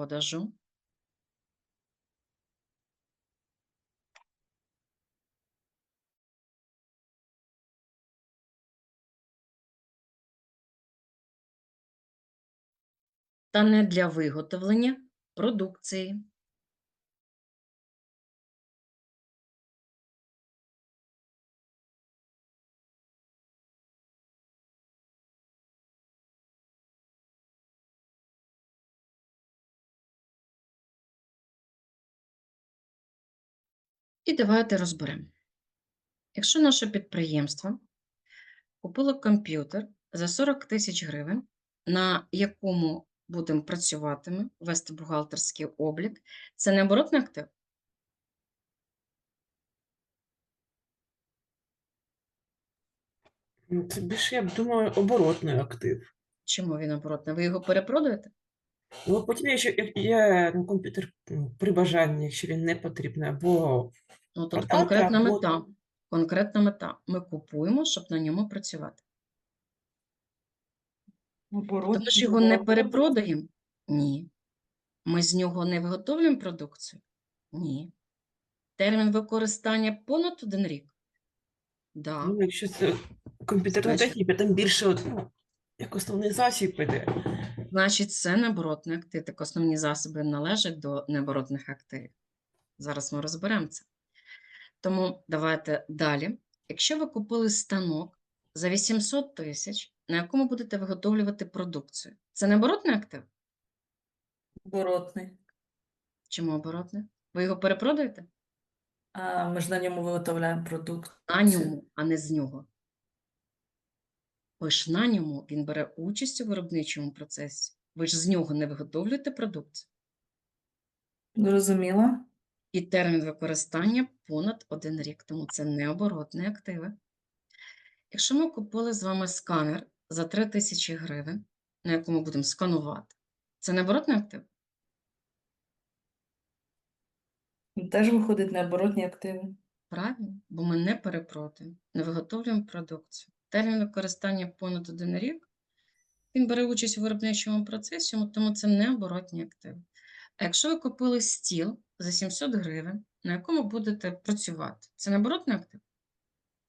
продажу та не для виготовлення продукції. І давайте розберемо. Якщо наше підприємство купило комп'ютер за 40 тисяч гривень, на якому будемо працювати, вести бухгалтерський облік, це не оборотний актив? Ну, Це більше, я б думаю, оборотний актив. Чому він оборотний? Ви його перепродаєте? Ну, потім, якщо як є ну, комп'ютер ну, при бажанні, якщо він не потрібний, або Ну, тут Продати конкретна мета. Конкретна мета. Ми купуємо, щоб на ньому працювати. То ми ж його не перепродаємо? Ні. Ми з нього не виготовлюємо продукцію? Ні. Термін використання понад один рік? Да. ну, якщо це комп'ютерна техніка, там більше от, ну, як основний засіб іде. Значить, це необоротний актив. Так основні засоби належать до необоротних активів. Зараз ми розберемо це. Тому давайте далі. Якщо ви купили станок за 800 тисяч, на якому будете виготовлювати продукцію, це необоротний актив? Оборотний. Чому оборотний? Ви його перепродаєте? А ми ж на ньому виготовляємо продукт. На ньому, а не з нього. Ви ж на ньому він бере участь у виробничому процесі. Ви ж з нього не виготовлюєте продукцію. Зрозуміла? І термін використання понад один рік, тому це необоротні активи. Якщо ми купили з вами сканер за 3 тисячі гривень, на якому будемо сканувати, це необоротний актив? Теж виходить на оборотні активи. Правильно, бо ми не перепродаємо, не виготовлюємо продукцію. Термін використання понад один рік, він бере участь у виробничому процесі, тому це не оборотні активи. А якщо ви купили стіл за 700 гривень, на якому будете працювати, це не оборотний актив?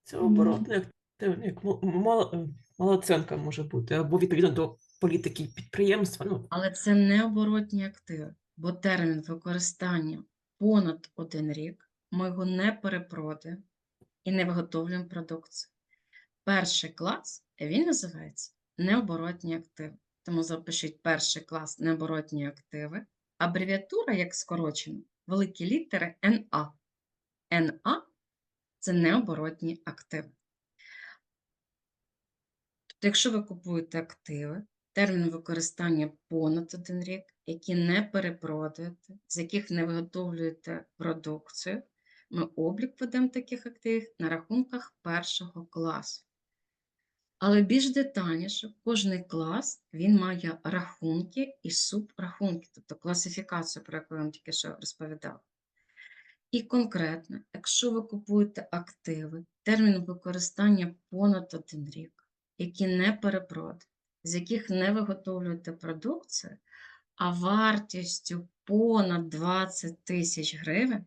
Це оборотний актив, як мо- мало- малооценка може бути, або відповідно до політики підприємства. Ну, Але це не оборотні активи, бо термін використання понад один рік, ми його не перепродаємо і не виготовлюємо продукцію. Перший клас він називається необоротні активи. Тому запишіть перший клас необоротні активи. Абревіатура, як скорочено, великі літери НА. НА це необоротні активи. Тобто, якщо ви купуєте активи, термін використання понад один рік, які не перепродаєте, з яких не виготовлюєте продукцію, ми облік ведемо таких активів на рахунках першого класу. Але більш детальніше, кожний клас він має рахунки і субрахунки, тобто класифікацію, про яку я вам тільки що розповідала. І конкретно, якщо ви купуєте активи, термін використання понад один рік, які не перепродані, з яких не виготовлюєте продукцію, а вартістю понад 20 тисяч гривень,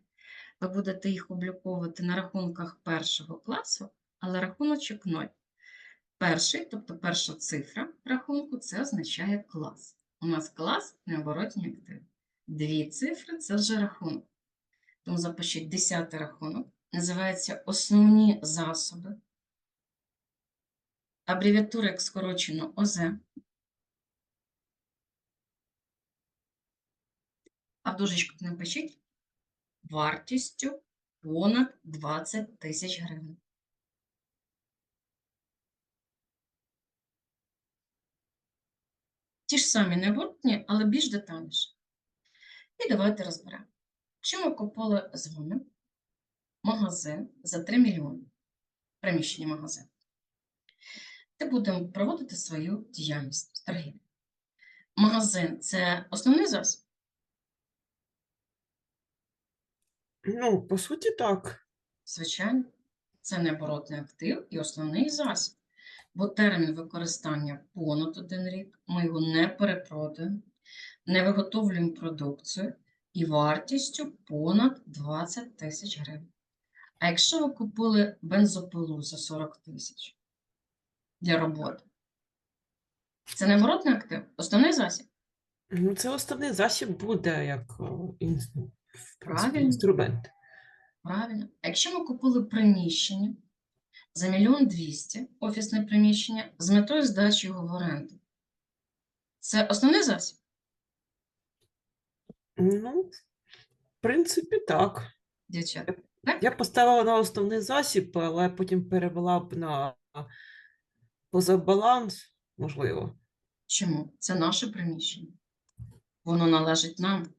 ви будете їх обліковувати на рахунках першого класу, але рахуночок 0. Перший, тобто перша цифра рахунку, це означає клас. У нас клас необоротні активи. Дві цифри це вже рахунок. Тому запишіть 10 рахунок. Називається основні засоби. Абревіатура, як скорочено ОЗ. А в дужечку напишіть вартістю понад 20 тисяч гривень. Ті ж самі необоротні, але більш детальніше. І давайте розберемо. Якщо ми купили з вами магазин за 3 мільйони, приміщення магазину, де будемо проводити свою діяльність торгівлі. Магазин це основний засіб. ну, по суті, так. Звичайно, це необоротний актив і основний засіб. Бо термін використання понад один рік, ми його не перепродаємо не виготовлюємо продукцію і вартістю понад 20 тисяч гривень. А якщо ви купили бензопилу за 40 тисяч для роботи, це не оборотний актив, основний засіб. Ну, це основний засіб буде як Правильно. інструмент. Правильно. А якщо ми купили приміщення за мільйон двісті, офісне приміщення, з метою здачі його в оренду, це основний засіб? Ну, в принципі, так. Дівчата, Я поставила на основний засіб, але потім перевела б на позабаланс, можливо. чому? Це наше приміщення. Воно належить нам.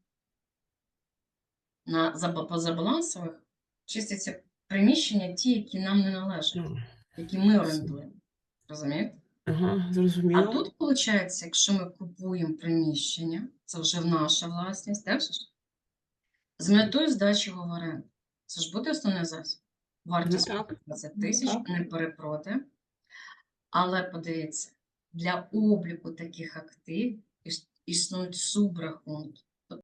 На позабалансових чистяться приміщення ті, які нам не належать, Ну, які ми орендуємо. Розумієте? Ага, А тут, виходить, якщо ми купуємо приміщення, це вже наша власність, так ж? З метою здачі в оренду. Це ж буде основний засіб. Вартість Ну, так. 20 Ну, тисяч, не перепродає. Але подивіться, для обліку таких активів існують субрахунки.